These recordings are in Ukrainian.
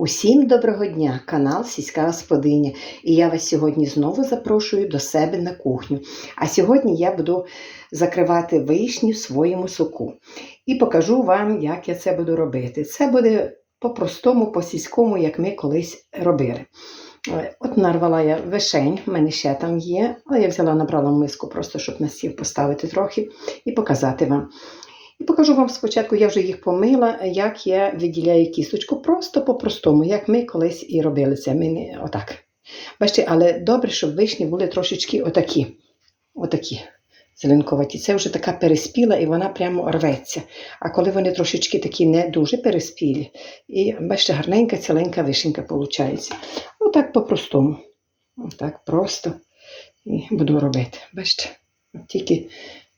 Усім доброго дня, канал Сільська Господиня. І я вас сьогодні знову запрошую до себе на кухню. А сьогодні я буду закривати вишні в своєму соку. І покажу вам, як я це буду робити. Це буде по-простому, по-сільському, як ми колись робили. Е, От нарвала я вишень, в мене ще там є, але я взяла, набрала миску, просто щоб на стіл поставити трохи і показати вам. І покажу вам спочатку, я вже їх помила, як я виділяю кісточку, просто по-простому, як ми колись і робили це. Ми не отак. Бачите, але добре, щоб вишні були трошечки отакі. Отакі. Зеленковаті. Це вже така переспіла і вона прямо рветься. А коли вони трошечки такі не дуже переспілі, і бачите, гарненька ціленька вишенька виходить. Отак по-простому. Отак просто і буду робити. Бачите? Тільки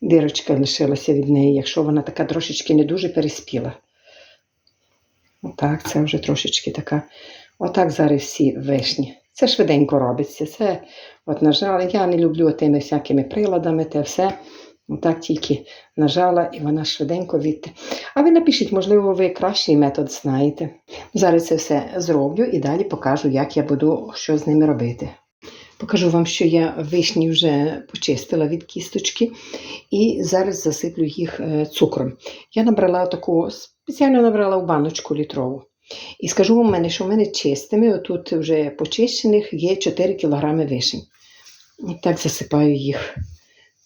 дирочка лишилася від неї, якщо вона така трошечки не дуже переспіла. Отак, це вже трошечки така. Отак зараз всі вишні. Це швиденько робиться. Це, от нажала, я не люблю тими всякими приладами, те все. Отак тільки нажала і вона швиденько відти. А ви напишіть, можливо, ви кращий метод знаєте. Зараз це все зроблю і далі покажу, як я буду що з ними робити. Покажу вам, що я вишні вже почистила від кісточки і зараз засиплю їх е, цукром. Я набрала таку, спеціально набрала в баночку літрову. І скажу вам, мене, що в мене чистими, отут вже почищених є 4 кг вишень. І так засипаю їх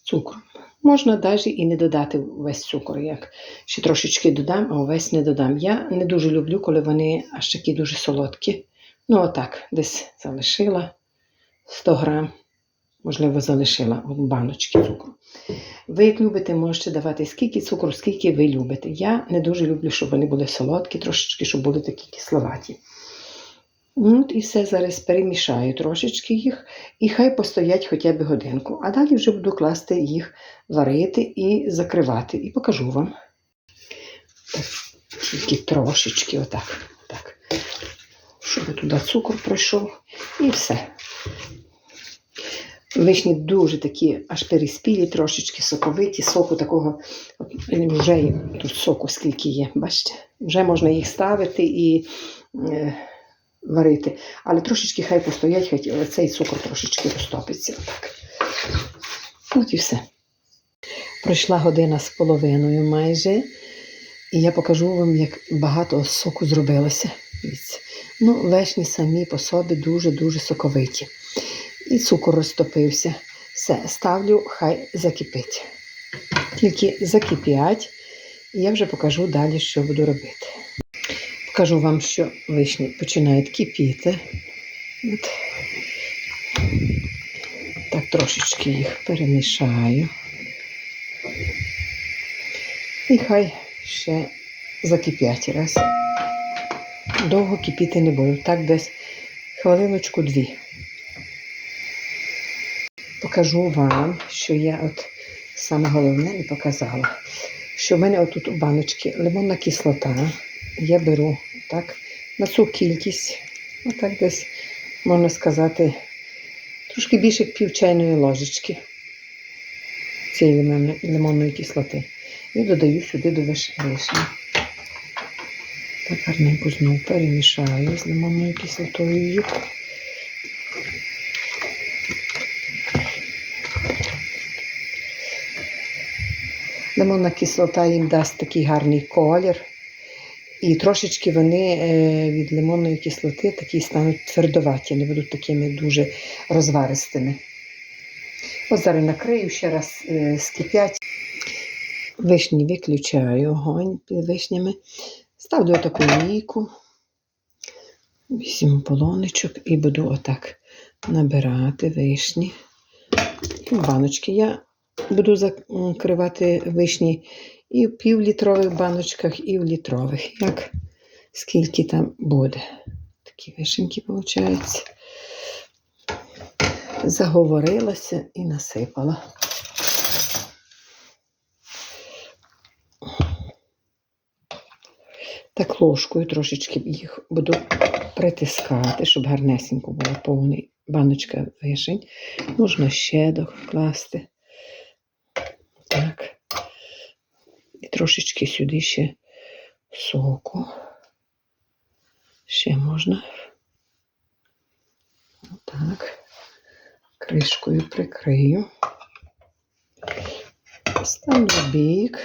цукром. Можна навіть і не додати весь цукор, як ще трошечки додам, а увесь не додам. Я не дуже люблю, коли вони аж такі дуже солодкі. Ну, отак, десь залишила 100 грам, можливо, залишила баночки цукру. Ви, як любите, можете давати скільки цукру, скільки ви любите. Я не дуже люблю, щоб вони були солодкі, трошечки, щоб були такі кисловаті. От і все зараз перемішаю трошечки їх, і хай постоять хоча б годинку. А далі вже буду класти їх варити і закривати. І покажу вам. Так, тільки трошечки, отак. так. Щоб туди цукор пройшов. І все. Вишні дуже такі аж переспілі, трошечки соковиті, соку такого, вже тут соку скільки є, бачите? Вже можна їх ставити і е, варити. Але трошечки хай постоять, хай цей цукор трошечки розтопиться. Отак. От і все. Пройшла година з половиною майже, і я покажу вам, як багато соку зробилося. Ну, вишні самі по собі дуже-дуже соковиті. І цукор розтопився. Все, ставлю, хай закипить. Тільки закип'ять, і я вже покажу далі, що буду робити. Покажу вам, що вишні починають кипіти. От. Так, трошечки їх перемішаю. І хай ще закип'ять раз. Довго кипіти не буду. Так десь хвилиночку-дві. Покажу вам, що я от саме головне не показала. Що в мене отут у баночці лимонна кислота. Я беру так на цю кількість, отак десь, можна сказати, трошки більше пів чайної ложечки цієї лимонної, лимонної кислоти. І додаю сюди до вишні. Так гарненько знову перемішаю з лимонною кислотою їх. Лимонна кислота їм дасть такий гарний колір. І трошечки вони е, від лимонної кислоти такі стануть твердоваті, не будуть такими дуже розваристими. От зараз накрию ще раз е, скип'ять. Вишні виключаю огонь під вишнями. Ставлю таку лійку, візьму полоничок і буду отак набирати вишні. Баночки я буду закривати вишні і в півлітрових баночках, і в літрових. Як скільки там буде. Такі вишеньки, виходить. Заговорилася і насипала. Так ложкою трошечки їх буду притискати, щоб гарнесенько була повна баночка вишень. Можна ще докласти. Так. І трошечки сюди ще соку. Ще можна. Отак. Кришкою прикрию. Ставлю бік.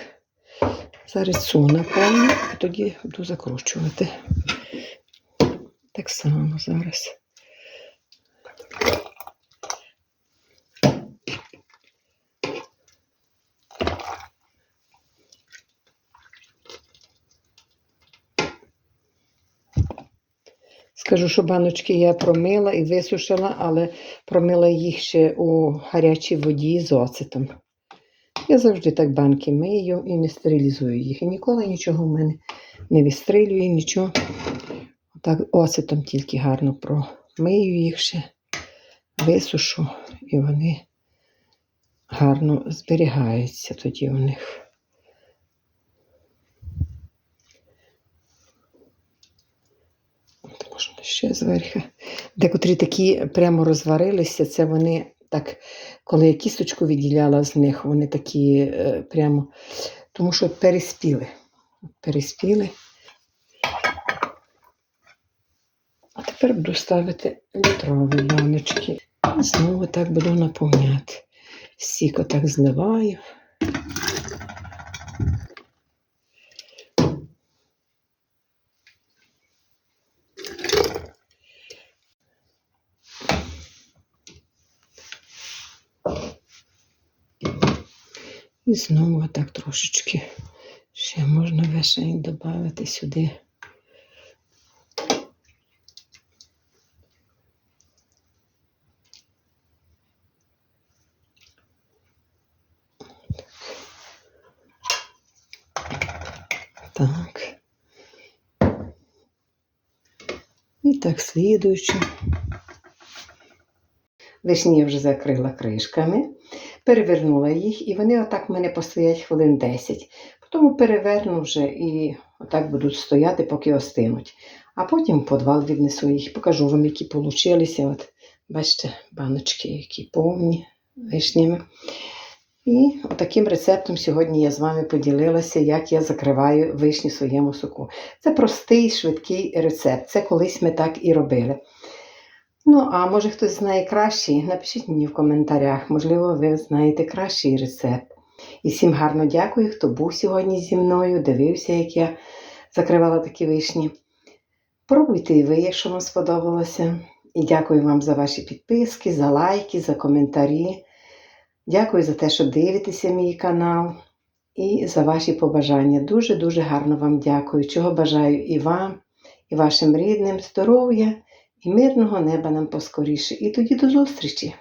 Зараз цю наповню, і тоді буду закручувати. Так само зараз. Скажу, що баночки я промила і висушила, але промила їх ще у гарячій воді з оцетом. Я завжди так банки мию і не стерилізую їх. І ніколи нічого в мене не відстрілюю, нічого. Так оцетом тільки гарно промию їх ще, висушу, і вони гарно зберігаються тоді у них. От можна ще зверху. Декотрі такі прямо розварилися, це вони так, коли я кісточку відділяла з них, вони такі е, прямо, тому що переспіли. Переспіли. А тепер буду ставити літрові баночки. Знову так буду наповняти. Сік отак зливаю. І знову так трошечки ще можна вишень додати сюди. Так. І так слідуючи. Вишні я вже закрила кришками, перевернула їх, і вони отак в мене постоять хвилин 10. Потім переверну вже і отак будуть стояти, поки остинуть. А потім в подвал віднесу їх, покажу вам, які получилися. От, бачите, баночки, які повні вишнями. І отаким рецептом сьогодні я з вами поділилася, як я закриваю вишні в своєму соку. Це простий, швидкий рецепт. Це колись ми так і робили. Ну, а може хтось знає кращий, напишіть мені в коментарях. Можливо, ви знаєте кращий рецепт. І всім гарно дякую, хто був сьогодні зі мною, дивився, як я закривала такі вишні. Пробуйте і ви, якщо вам сподобалося. І дякую вам за ваші підписки, за лайки, за коментарі. Дякую за те, що дивитеся мій канал і за ваші побажання. Дуже-дуже гарно вам дякую. Чого бажаю і вам, і вашим рідним здоров'я і мирного неба нам поскоріше. І тоді до зустрічі!